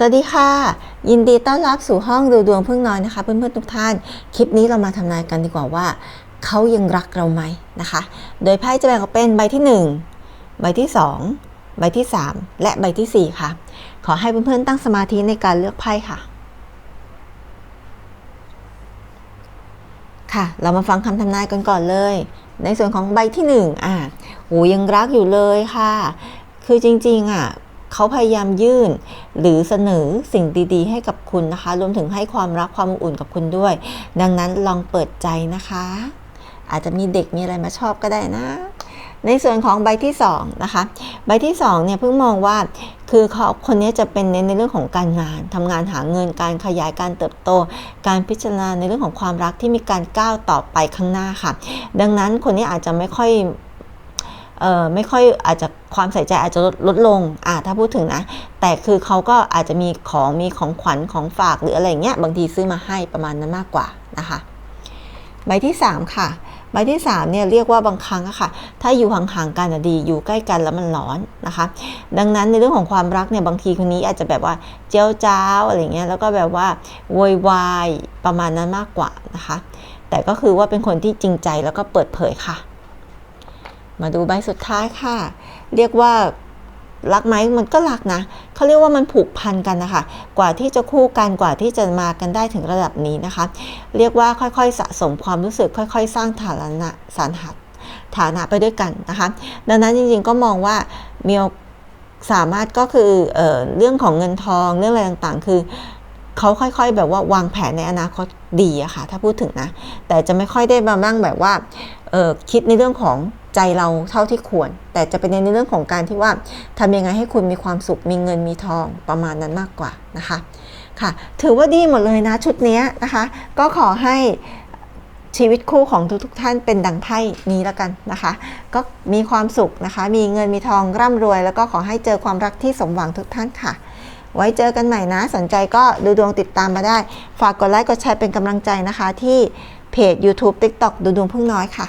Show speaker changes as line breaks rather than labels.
สวัสดีค่ะ ยินดีต้อนรับสู่ห้องดูดวงพึ่งน้อยนะคะเพื่อนๆทุกท่าน คลิปนี้เรามาทำนายกันดีกว่าว่า เขายังรักเราไหมนะคะ โดยไพ่จะแบ่งออกเป็นใบที่ 1 ใบที่ 2 ใบที่ 3 และใบทีสี่4 ค่ะ ขอให้เพื่อนๆตั้งสมาธิในการเลือกไพ่ค่ะ ค่ะ เรามาฟังคำทำนายกันก่อนเลย ในส่วนของใบที่หนึ่งอะโหยังรักอยู่เลยค่ะ คือจริงๆอะ เขาพยายามยื่น หรือเสนอสิ่งดีๆ ให้กับคุณนะคะ รวมถึงให้ความรักความอบอุ่นกับคุณด้วย ดังนั้นลองเปิดใจนะคะ อาจจะมีเด็กมีอะไรมาชอบก็ได้นะ ในส่วนของใบที่สองนะคะ ใบที่สองเนี่ยเพิ่งมองว่าคือเขาคนนี้จะเป็นเน้นในเรื่องของการงานทำงานหาเงินการขยายการเติบโต การพิจารณาในเรื่องของความรักที่มีการก้าวต่อไปข้างหน้าค่ะ ดังนั้นคนนี้อาจจะไม่ค่อย ไม่ค่อยอาจจะความใส่ใจอาจจะลดลดลงอ่าถ้าพูดถึงนะแต่คือเขาก็อาจจะมีของมีของขวัญของฝากหรืออะไรเงี้ยบางทีซื้อมาให้ประมาณนั้นมากกว่านะคะใบที่ 3 ค่ะใบที่3เนี่ยเรียกว่าบางครั้งอะค่ะ ถ้าอยู่ห่างๆกันอะดี อยู่ใกล้กันแล้วมันร้อนนะคะ ดังนั้นในเรื่องของความรักเนี่ยบางทีคนนี้อาจจะแบบว่าเจ้าจ้าวอะไรเงี้ยแล้วก็แบบว่าโวยวายประมาณนั้นมากกว่านะคะ แต่ก็คือว่าเป็นคนที่จริงใจแล้วก็เปิดเผยค่ะ มาดูใบสุดท้ายค่ะ เรียกว่ารักไหมมันก็รักนะเขาเรียกว่ามันผูกพันกันนะคะ กว่าที่จะคู่กันกว่าที่จะมากันได้ถึงระดับนี้นะคะ เรียกว่าค่อยๆสะสมความรู้สึก ค่อย ๆ สร้างฐานะสารหัสฐานะไปด้วยกันนะคะ ดังนั้นจริงๆก็มองว่ามีสามารถก็คือเออเรื่องของเงินทองเรื่องอะไรต่างๆ คือเขาค่อยๆ แบบว่าวางแผนในอนาคตดีอะค่ะ ถ้าพูดถึงนะ แต่จะไม่ค่อยได้มาบ้างแบบว่าคิดในเรื่องของ ใจเราเท่าที่ควร แต่จะเป็นในเรื่องของการที่ว่าทำยังไงให้คุณมีความสุขมีเงินมีทองประมาณนั้นมากกว่านะคะค่ะ ถือว่าดีหมดเลยนะชุดนี้นะคะ ก็ขอให้ชีวิตคู่ของทุกๆทท่านเป็นดังไพ่นี้แล้วกันนะคะ ก็มีความสุขนะคะ มีเงินมีทองร่ำรวย แล้วก็ขอให้เจอความรักที่สมหวังทุกท่านค่ะ ไว้เจอกันใหม่นะ สนใจก็ดูดวงติดตามมาได้ ฝากกดไลค์กดแชร์เป็นกำลังใจนะคะ ที่เพจ YouTube TikTok ดูดวงพึ่งน้อยค่ะ